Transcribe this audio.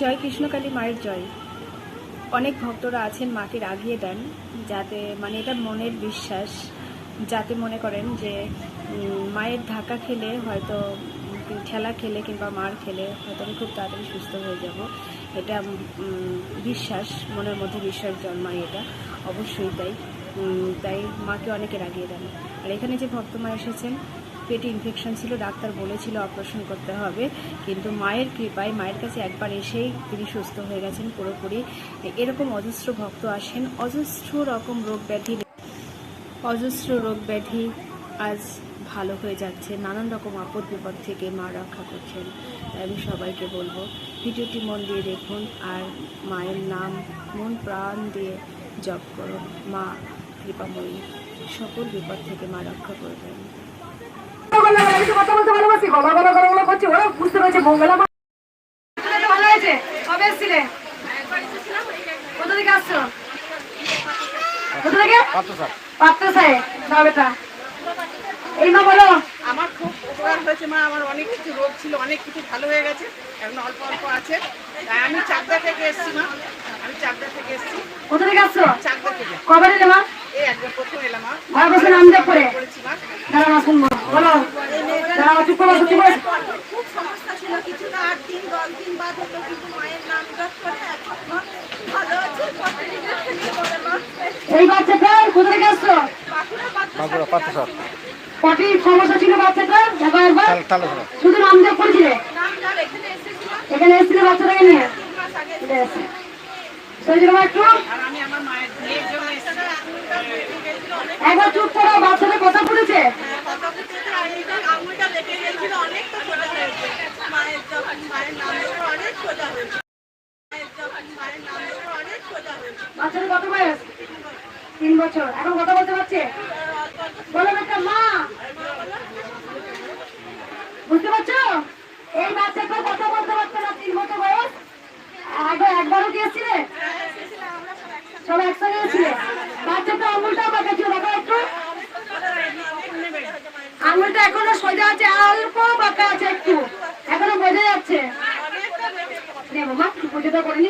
জয় কৃষ্ণকালী মায়ের জয়। অনেক ভক্তরা আছেন, মাকে রাগিয়ে দেন, যাতে মানে এটা মনের বিশ্বাস, যাতে মনে করেন যে মায়ের ধাক্কা খেলে হয়তো ঠেলা খেলে কিংবা মার খেলে হয়তো আমি খুব তাড়াতাড়ি সুস্থ হয়ে যাব। এটা বিশ্বাস, মনের মধ্যে বিশ্বাস জন্মায় এটা। অবশ্যই তাই। তাই মাকে অনেকে রাগিয়ে দেন। আর এখানে যে ভক্ত মা এসেছেন পেটে ইনফেকশন ছিল, ডাক্তার বলেছিল অপারেশন করতে হবে। কিন্তু মায়ের কৃপায় মায়ের কাছে একবার এসেই তিনি সুস্থ হয়ে গেছেন পুরোপুরি। এরকম অজস্র ভক্ত আসেন, অজস্র রকম রোগ ব্যাধি অজস্র রোগ ব্যাধি আজ ভালো হয়ে যাচ্ছে। নানান রকম আপদ বিপদ থেকে মা রক্ষা করছেন। তাই আমি সবাইকে বলব, ভিডিওটি মন দিয়ে দেখুন আর মায়ের নাম মন প্রাণ দিয়ে জপ করুন। মা কৃপাময়ী, সকল বিপদ থেকে মা রক্ষা করবেন। বললাম, আমি তো কথা বলতে ভালোবাসি। গলা গলা গলা গলা করছে ওরা বুঝতে পেরেছে মঙ্গলা ভালো হয়েছে? কবে এসছিলে? কোথা থেকে আসছো? কোথা থেকে? পাত্র সাহেব। না বেটা। এই মা বলো। আমার খুব উপকার হয়েছে মা আমার অনেক কিছু রোগ ছিল অনেক কিছু ভালো হয়ে গেছে এখন অল্প অল্প আছে। তাই আমি চাকদা থেকে এসেছি মা আমি চাকদা থেকে এসেছি। কোথা থেকে আসছো? চাকদা থেকে। কবে এলে মা? এই একবার প্রথম এলাম মা। ঘর বসে নাম জপ করে। দাঁড়া মা শুনব। বলো। খুব সমস্যা ছিল কিছুটা আট দিন দশ দিন বাদ হতো কিন্তু মায়ের নাম জপ করে এখন ভালো আছে এই বাচ্চাটা কোথা থেকে আসছো বাঁকুড়া পাত্র কটি সমস্যা ছিল বাচ্চাটার দেখো একবার। শুধু নাম জপ করেছিলে? এখানে এসেছিলাম এখানে বাচ্চাটাকে নিয়ে? একটু আর আমি আমার মায়ের মেয়ের জন্য এসেছি একবার চুপ করো বাচ্চাটা কথা বলেছে কত কিছু আঙুলটা আঙুলটা লেগে গেছিল অনেক তো সোজা হয়েছে মায়ের যখন মায়ের নাম জপ অনেক সোজা হয়েছে মায়ের যখন মায়ের নাম জপ অনেক সোজা হয়েছে বাচ্চাটা কত বয়স? তিন বছর। এখন কথা বলতে পারছে? বলো একটা মা। বুঝতে পারছ? এই বাচ্চাটা কথা বলতে পারছে না, তিন বছর বয়স। আগে একবারও কি এসেছিলে সব একসঙ্গে এসেছিলে বাচ্চাটা আঙুলটাও বাঁকা ছিল দেখো একটু। আঙুলটা এখনও সোজা আছে, অল্প বাঁকা আছে। একটু এখনও